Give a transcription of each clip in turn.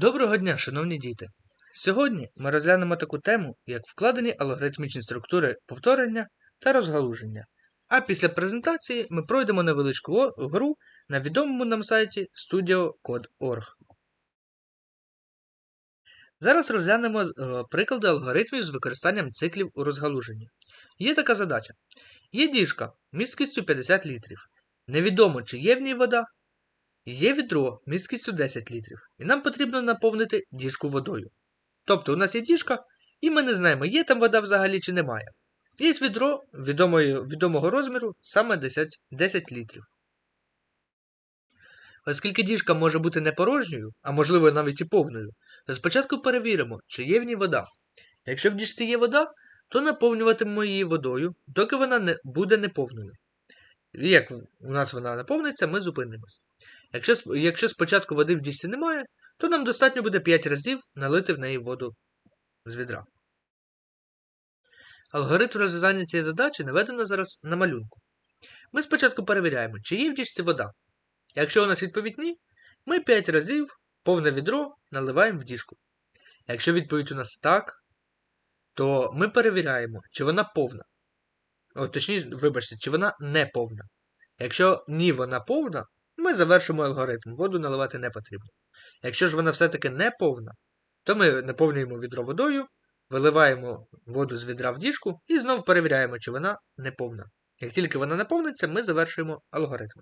Доброго дня, шановні діти! Сьогодні ми розглянемо таку тему, як вкладені алгоритмічні структури повторення та розгалуження. А після презентації ми пройдемо невеличку гру на відомому нам сайті studiocode.org. Зараз розглянемо е, приклади алгоритмів з використанням циклів у розгалуженні. Є така задача. Є діжка місткістю 50 літрів. Невідомо, чи є в ній вода, Є відро місткістю 10 літрів, і нам потрібно наповнити діжку водою. Тобто у нас є діжка, і ми не знаємо, є там вода взагалі чи немає. Є відро відомої, відомого розміру саме 10, 10 літрів. Оскільки діжка може бути не порожньою, а можливо навіть і повною, то спочатку перевіримо, чи є в ній вода. Якщо в діжці є вода, то наповнюватимемо її водою, доки вона не буде неповною. Як у нас вона наповниться, ми зупинимось. Якщо, якщо спочатку води в діжці немає, то нам достатньо буде 5 разів налити в неї воду з відра. Алгоритм розв'язання цієї задачі наведено зараз на малюнку. Ми спочатку перевіряємо, чи є в діжці вода. Якщо у нас відповідь ні, ми 5 разів повне відро наливаємо в діжку. Якщо відповідь у нас так, то ми перевіряємо, чи вона повна. О, точніше, вибачте, чи вона не повна. Якщо ні, вона повна, ми завершимо алгоритм, воду наливати не потрібно. Якщо ж вона все-таки не повна, то ми наповнюємо відро водою, виливаємо воду з відра в діжку і знову перевіряємо, чи вона не повна. Як тільки вона наповниться, ми завершуємо алгоритм.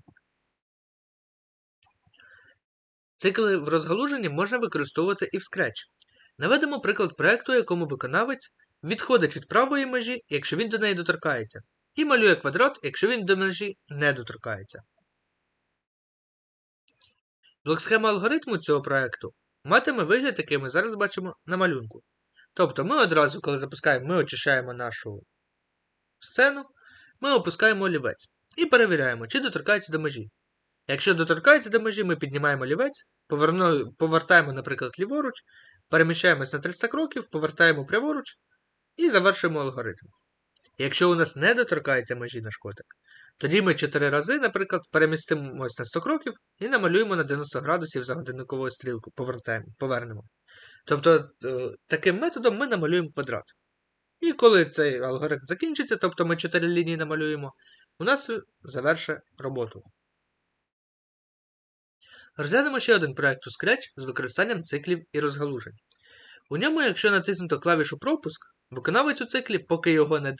Цикли в розгалуженні можна використовувати і в Scratch. Наведемо приклад проекту, якому виконавець відходить від правої межі, якщо він до неї доторкається, і малює квадрат, якщо він до межі не доторкається. Блок-схема алгоритму цього проекту матиме вигляд, який ми зараз бачимо на малюнку. Тобто ми одразу, коли запускаємо, ми очищаємо нашу сцену, ми опускаємо олівець і перевіряємо, чи доторкається до межі. Якщо доторкається до межі, ми піднімаємо олівець, повертаємо, наприклад, ліворуч, переміщаємось на 300 кроків, повертаємо праворуч і завершуємо алгоритм. Якщо у нас не доторкається межі наш котик, тоді ми 4 рази, наприклад, перемістимось на 100 кроків і намалюємо на 90 градусів за годинниковою стрілку, повернемо. Тобто, е, таким методом ми намалюємо квадрат. І коли цей алгоритм закінчиться, тобто ми 4 лінії намалюємо, у нас завершить роботу. Розглянемо ще один проект у Scratch з використанням циклів і розгалужень. У ньому, якщо натиснуто клавішу пропуск, виконавець у циклі, поки його не, е,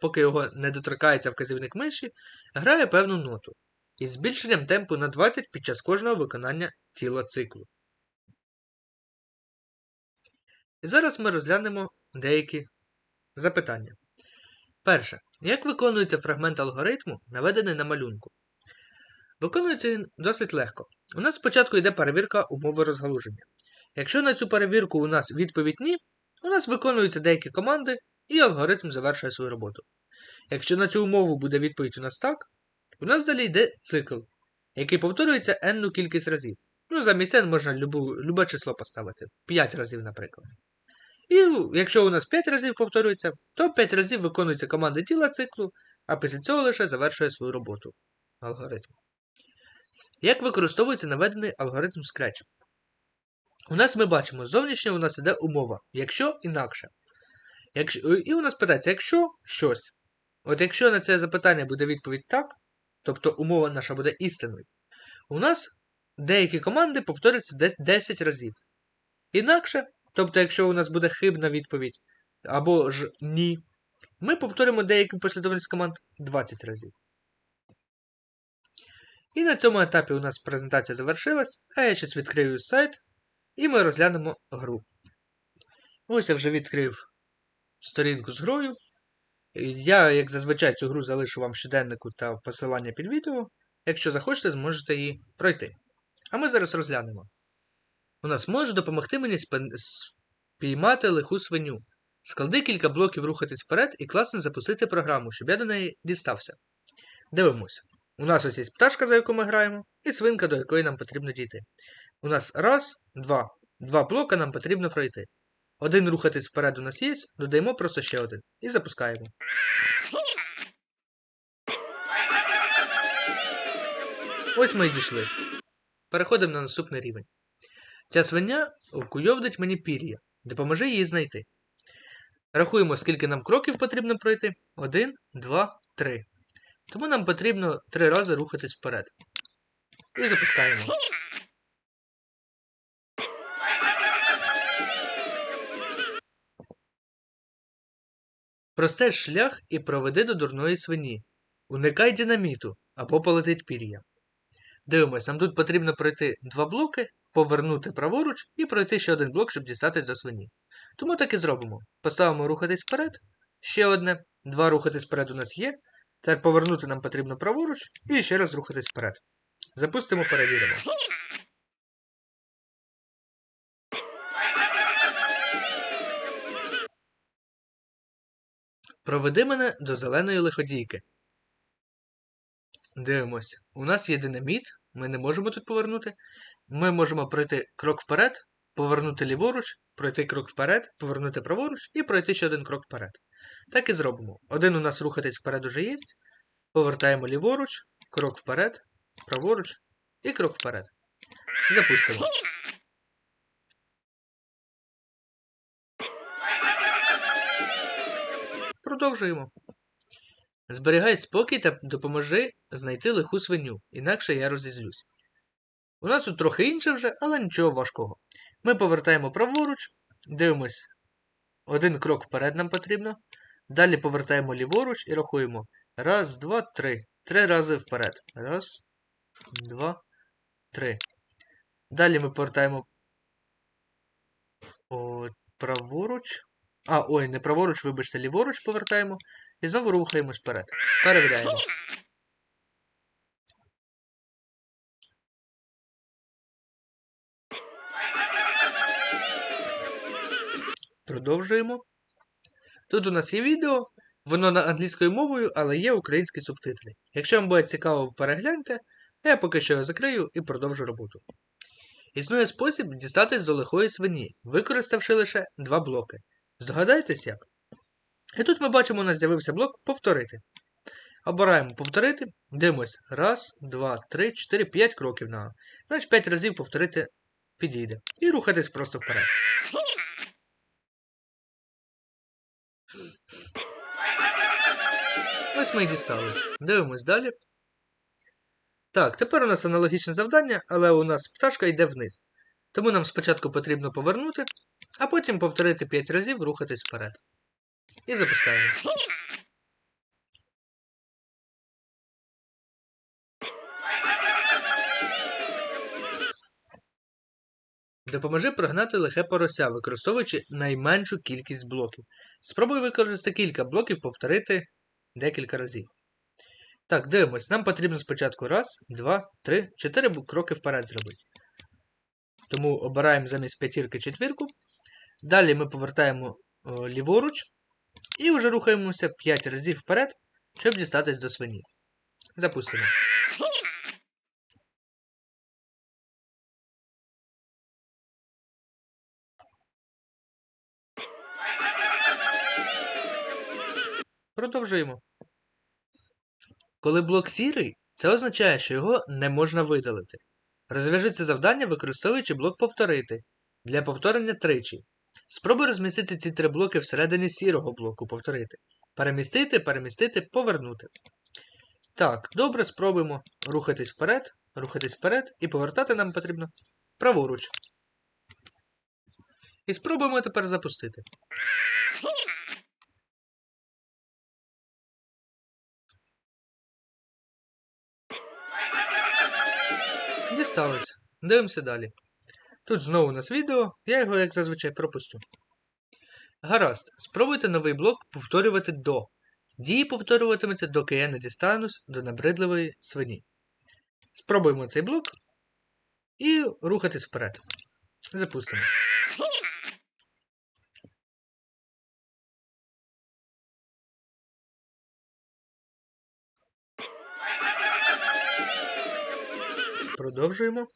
поки його не доторкається вказівник миші, грає певну ноту із збільшенням темпу на 20 під час кожного виконання тіла циклу. І зараз ми розглянемо деякі запитання. Перше. Як виконується фрагмент алгоритму, наведений на малюнку? Виконується він досить легко. У нас спочатку йде перевірка умови розгалуження. Якщо на цю перевірку у нас відповідь ні, у нас виконуються деякі команди, і алгоритм завершує свою роботу. Якщо на цю умову буде відповідь у нас так, у нас далі йде цикл, який повторюється n кількість разів. Ну, замість n можна любу, любе число поставити. 5 разів, наприклад. І якщо у нас 5 разів повторюється, то 5 разів виконується команда тіла циклу, а після цього лише завершує свою роботу алгоритм. Як використовується наведений алгоритм Scratch? У нас ми бачимо, зовнішня у нас іде умова, якщо інакше. Якщо, і у нас питається, якщо щось. От якщо на це запитання буде відповідь так, тобто умова наша буде істинною, у нас деякі команди повторяться десь 10 разів. Інакше, тобто, якщо у нас буде хибна відповідь або ж ні, ми повторимо деяку послідовність команд 20 разів. І на цьому етапі у нас презентація завершилась, а я зараз відкрию сайт і ми розглянемо гру. Ось я вже відкрив сторінку з грою. Я, як зазвичай, цю гру залишу вам в щоденнику та посилання під відео. Якщо захочете, зможете її пройти. А ми зараз розглянемо. У нас може допомогти мені спіймати лиху свиню. Склади кілька блоків рухатись вперед і класно запустити програму, щоб я до неї дістався. Дивимось. У нас ось є пташка, за яку ми граємо, і свинка, до якої нам потрібно дійти. У нас раз, два. Два блока нам потрібно пройти. Один рухатись вперед у нас є, додаємо просто ще один. І запускаємо. Ось ми і дійшли. Переходимо на наступний рівень. Ця свиня куйовдить мені пір'я. Допоможи її знайти. Рахуємо, скільки нам кроків потрібно пройти. Один, два, три. Тому нам потрібно три рази рухатись вперед. І запускаємо. Простеж шлях і проведи до дурної свині. Уникай динаміту, або полетить пір'я. Дивимось, нам тут потрібно пройти два блоки, повернути праворуч і пройти ще один блок, щоб дістатись до свині. Тому так і зробимо. Поставимо рухатись вперед. Ще одне. Два рухатись вперед у нас є. Тепер повернути нам потрібно праворуч і ще раз рухатись вперед. Запустимо, перевіримо. Проведи мене до зеленої лиходійки. Дивимось. У нас є динаміт, ми не можемо тут повернути. Ми можемо пройти крок вперед, повернути ліворуч, пройти крок вперед, повернути праворуч і пройти ще один крок вперед. Так і зробимо. Один у нас рухатись вперед уже є. Повертаємо ліворуч, крок вперед, праворуч і крок вперед. Запустимо. Продовжуємо. Зберігай спокій та допоможи знайти лиху свиню, інакше я розізлюсь. У нас тут трохи інше вже, але нічого важкого. Ми повертаємо праворуч, дивимось. Один крок вперед нам потрібно. Далі повертаємо ліворуч і рахуємо. Раз, два, три. Три рази вперед. Раз, два, три. Далі ми повертаємо о, праворуч. А, ой, не праворуч, вибачте, ліворуч повертаємо. І знову рухаємось вперед. Перевіряємо. Продовжуємо. Тут у нас є відео, воно на англійською мовою, але є українські субтитри. Якщо вам буде цікаво, перегляньте, я поки що його закрию і продовжу роботу. Існує спосіб дістатись до лихої свині, використавши лише два блоки. Здогадайтесь як? І тут ми бачимо, у нас з'явився блок повторити. Обираємо повторити, дивимось. Раз, два, три, чотири, п'ять кроків на. Значить, п'ять разів повторити підійде. І рухатись просто вперед. Ось ми і дістались. Дивимось далі. Так, тепер у нас аналогічне завдання, але у нас пташка йде вниз. Тому нам спочатку потрібно повернути, а потім повторити 5 разів, рухатись вперед. І запускаємо. Допоможи прогнати лихе порося, використовуючи найменшу кількість блоків. Спробуй використати кілька блоків повторити декілька разів. Так, дивимось. Нам потрібно спочатку раз, два, три, чотири кроки вперед зробити. Тому обираємо замість п'ятірки четвірку. Далі ми повертаємо о, ліворуч і вже рухаємося 5 разів вперед, щоб дістатись до свині. Запустимо. Продовжуємо. Коли блок сірий, це означає, що його не можна видалити. Розв'яжи це завдання, використовуючи блок повторити для повторення тричі. Спробуй розмістити ці три блоки всередині сірого блоку повторити. Перемістити, перемістити, повернути. Так, добре, спробуємо рухатись вперед, рухатись вперед і повертати нам потрібно праворуч. І спробуємо тепер запустити. Дісталось. Дивимося далі. Тут знову у нас відео, я його, як зазвичай, пропустю. Гаразд, спробуйте новий блок повторювати до. Дії повторюватиметься, доки я не дістанусь до набридливої свині. Спробуємо цей блок і рухатись вперед. Запустимо. Продовжуємо.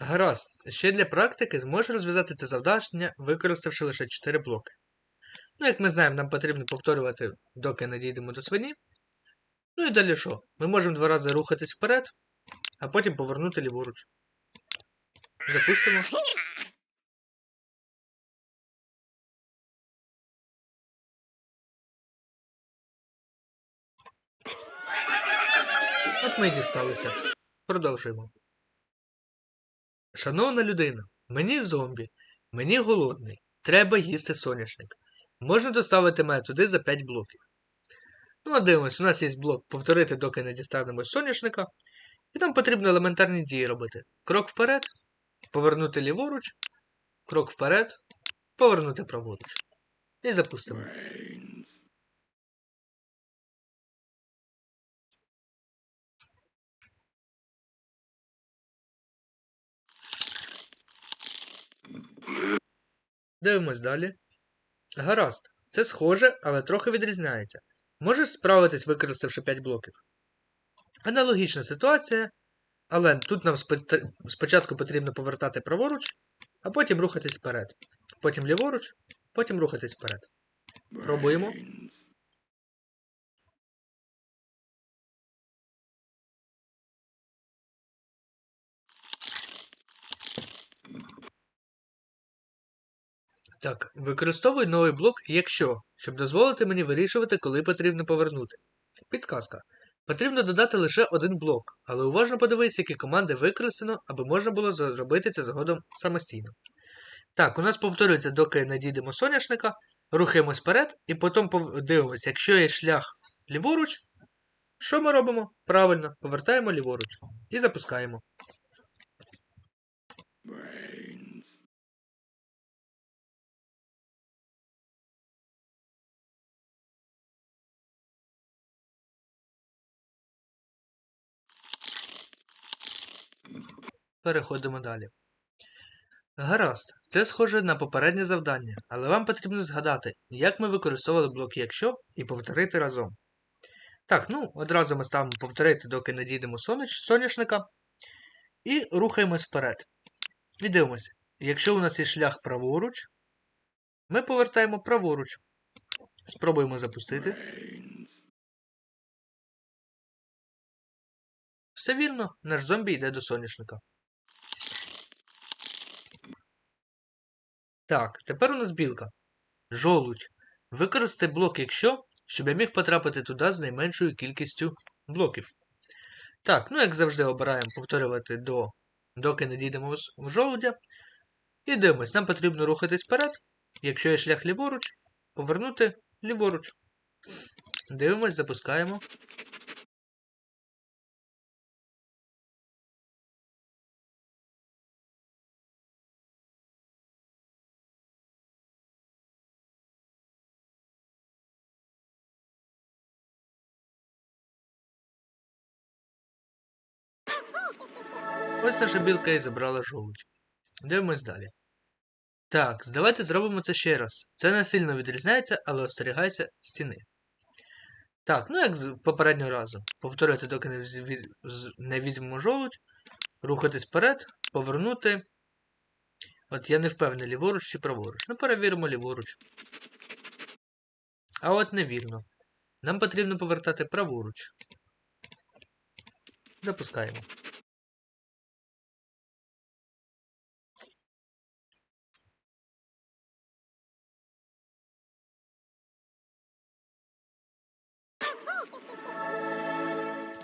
Гаразд, ще для практики зможеш розв'язати це завдання, використавши лише 4 блоки. Ну, як ми знаємо, нам потрібно повторювати, доки не дійдемо до свині. Ну і далі що? Ми можемо два рази рухатись вперед, а потім повернути ліворуч. Запустимо. От ми і дісталися. Продовжуємо. Шановна людина, мені зомбі, мені голодний. Треба їсти соняшник. Можна доставити мене туди за 5 блоків. Ну, а дивимось, у нас є блок повторити, доки не дістанемо соняшника. І нам потрібно елементарні дії робити. Крок вперед, повернути ліворуч, крок вперед, повернути праворуч. І запустимо. Дивимось далі. Гаразд. Це схоже, але трохи відрізняється. Можеш справитись, використавши 5 блоків. Аналогічна ситуація, але тут нам спочатку потрібно повертати праворуч, а потім рухатись вперед. Потім ліворуч, потім рухатись вперед. Пробуємо. Так, використовуй новий блок, якщо, щоб дозволити мені вирішувати, коли потрібно повернути. Підсказка. Потрібно додати лише один блок, але уважно подивись, які команди використано, аби можна було зробити це згодом самостійно. Так, у нас повторюється, доки не дійдемо соняшника, рухаємось вперед і потім дивимося, якщо є шлях ліворуч, що ми робимо? Правильно, повертаємо ліворуч і запускаємо. Переходимо далі. Гаразд, це схоже на попереднє завдання, але вам потрібно згадати, як ми використовували блок якщо і повторити разом. Так, ну, одразу ми ставимо повторити, доки не дійдемо соняш... соняшника. І рухаємось вперед. І дивимося, якщо у нас є шлях праворуч, ми повертаємо праворуч. Спробуємо запустити. Все вірно, наш зомбі йде до соняшника. Так, тепер у нас білка. Жолудь. Використай блок якщо, щоб я міг потрапити туди з найменшою кількістю блоків. Так, ну як завжди обираємо повторювати до, доки не дійдемо в- жолудя. І дивимось, нам потрібно рухатись вперед. Якщо є шлях ліворуч, повернути ліворуч. Дивимось, запускаємо. Ось наша білка і забрала жолудь. Дивимось далі. Так, давайте зробимо це ще раз. Це не сильно відрізняється, але остерігайся стіни. Так, ну як з попереднього разу. Повторювати, доки не, не візьмемо жолудь, рухатись вперед, повернути. От я не впевнений, ліворуч чи праворуч. Ну, перевіримо ліворуч. А от невірно. Нам потрібно повертати праворуч. Запускаємо.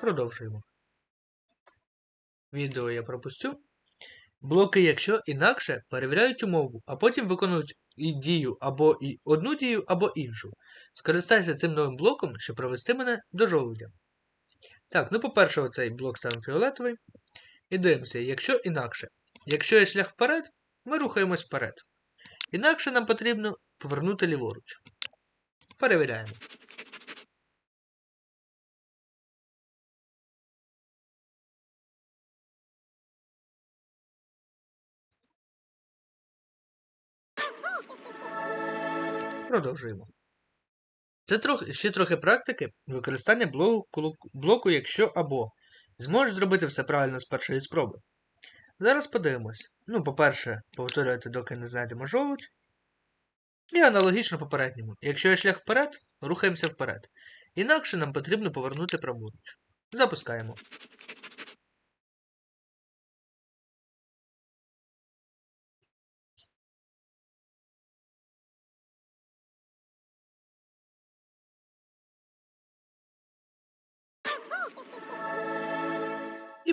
Продовжуємо. Відео я пропустю. Блоки, якщо інакше, перевіряють умову, а потім виконують і дію або і одну дію, або іншу. Скористайся цим новим блоком, щоб провести мене до жолудя. Так, ну по-перше, оцей блок ставимо фіолетовий. І дивимося, якщо інакше. Якщо є шлях вперед, ми рухаємось вперед. Інакше нам потрібно повернути ліворуч. Перевіряємо. Продовжуємо. Це трохи, ще трохи практики використання блоку, блоку якщо або. Зможеш зробити все правильно з першої спроби. Зараз подивимось. Ну, по-перше, повторювати, доки не знайдемо жолудь. І аналогічно попередньому. Якщо є шлях вперед, рухаємося вперед. Інакше нам потрібно повернути праворуч. Запускаємо.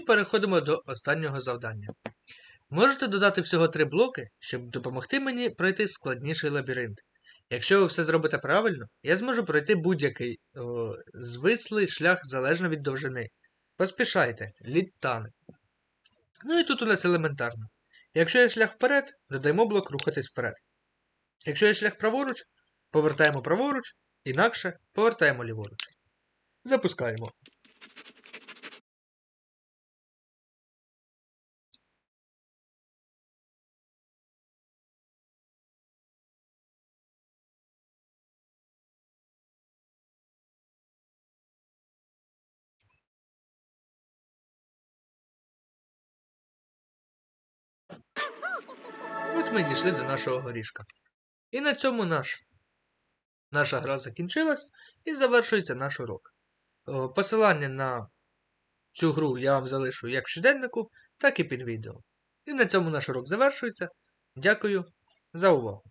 Переходимо до останнього завдання. Можете додати всього три блоки, щоб допомогти мені пройти складніший лабіринт. Якщо ви все зробите правильно, я зможу пройти будь-який звислий шлях залежно від довжини. Поспішайте, лід тане. Ну і тут у нас елементарно. Якщо є шлях вперед, додаємо блок рухатись вперед. Якщо є шлях праворуч, повертаємо праворуч, інакше повертаємо ліворуч. Запускаємо. От ми дійшли до нашого горішка. І на цьому наш, наша гра закінчилась і завершується наш урок. Посилання на цю гру я вам залишу як в щоденнику, так і під відео. І на цьому наш урок завершується. Дякую за увагу!